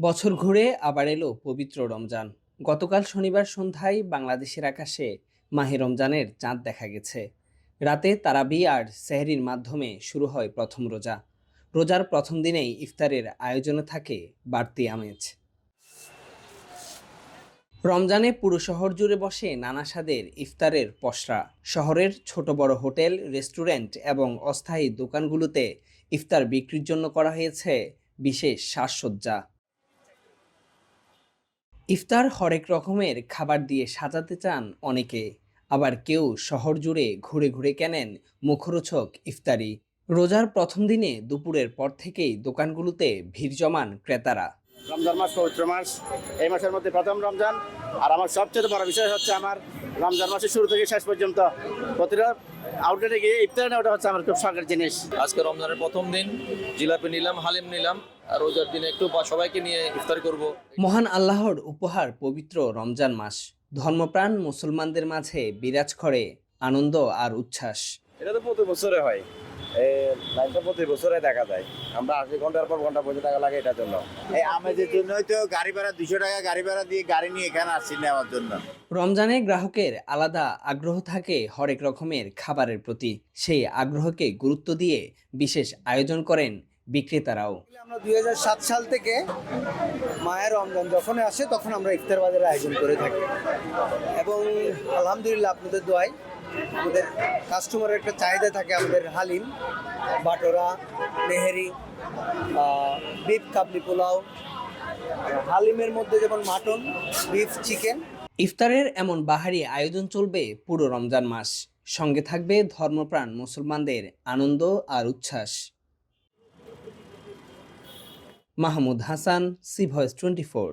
বছর ঘুরে আবার এলো পবিত্র রমজান। গতকাল শনিবার সন্ধ্যায় বাংলাদেশের আকাশে মাহে রমজানের চাঁদ দেখা গেছে। রাতে তারাবি আর সেহরির মাধ্যমে শুরু হয় প্রথম রোজা। রোজার প্রথম দিনেই ইফতারের আয়োজনে থাকে বাড়তি আমেজ। রমজানে পুরো শহর জুড়ে বসে নানা স্বাদের ইফতারের পসরা। শহরের ছোট বড় হোটেল, রেস্টুরেন্ট এবং অস্থায়ী দোকানগুলোতে ইফতার বিক্রির জন্য করা হয়েছে বিশেষ সাজসজ্জা। ইফতার হরেক রকমের খাবার দিয়ে সাজাতে চান অনেকে। আবার কেউ শহর জুড়ে ঘুরে ঘুরে কেনেন মুখরোচক ইফতারি। রোজার প্রথম দিনে দুপুরের পর থেকেই দোকানগুলোতে ভিড় জমান ক্রেতারা। রমজান মাস, পবিত্র মাস, এই মাসের মধ্যে প্রথম রমজান। আর আমার সবচেয়ে বড় বিষয় হচ্ছে আমার রমজান মাসের শুরু থেকে শেষ পর্যন্ত প্রতিটা আউটলেটে গিয়ে ইফতার নেওয়াটা হচ্ছে আমার খুব শখের জিনিস। আজকে রমজানের প্রথম দিন জিলাপি নিলাম হালিম নিলাম আর রোজার দিনে একটু বা- সবাইকে নিয়ে ইফতার করব। মহান আল্লাহর উপহার পবিত্র রমজান মাস। ধর্মপ্রাণ মুসলমানদের মাঝে বিরাজ করে আনন্দ আর উচ্ছ্বাস। এটা তো প্রতি বছরে হয়। লাইনটা প্রতি বছরে দেখা যায়। আমরা আশি ঘণ্টার পর ঘণ্টা বসে টাকা লাগে এটার জন্য। এই আমেজের জন্যই তো গাড়ি ভাড়া দুশো টাকা গাড়ি ভাড়া দিয়ে গাড়ি নিয়ে এখানে আসছি নেওয়ার জন্য। রমজানে গ্রাহকের আলাদা আগ্রহ থাকে হরেক রকমের খাবারের প্রতি। সেই আগ্রহকে গুরুত্ব দিয়ে বিশেষ আয়োজন করেন বিক্রেতারাও। আমরা দুই হাজার সাত সাল থেকে মায়ের রমজান যখন আসে তখন আমরা ইফতার বাজারের আয়োজন করে থাকি। এবং আলহামদুলিল্লাহ আপনাদের দোয়াই আমাদের কাস্টমারের একটা চাহিদা থাকে আমাদের হালিম, বাটোরা নেহেরি বিফ কাবলি পোলাও, হালিমের মধ্যে যেমন মাটন বিফ চিকেন ইফতারের এমন বাহারি আয়োজন চলবে পুরো রমজান মাস। সঙ্গে থাকবে ধর্মপ্রাণ মুসলমানদের আনন্দ আর উচ্ছ্বাস। Mahmud Hasan, C voice twenty four.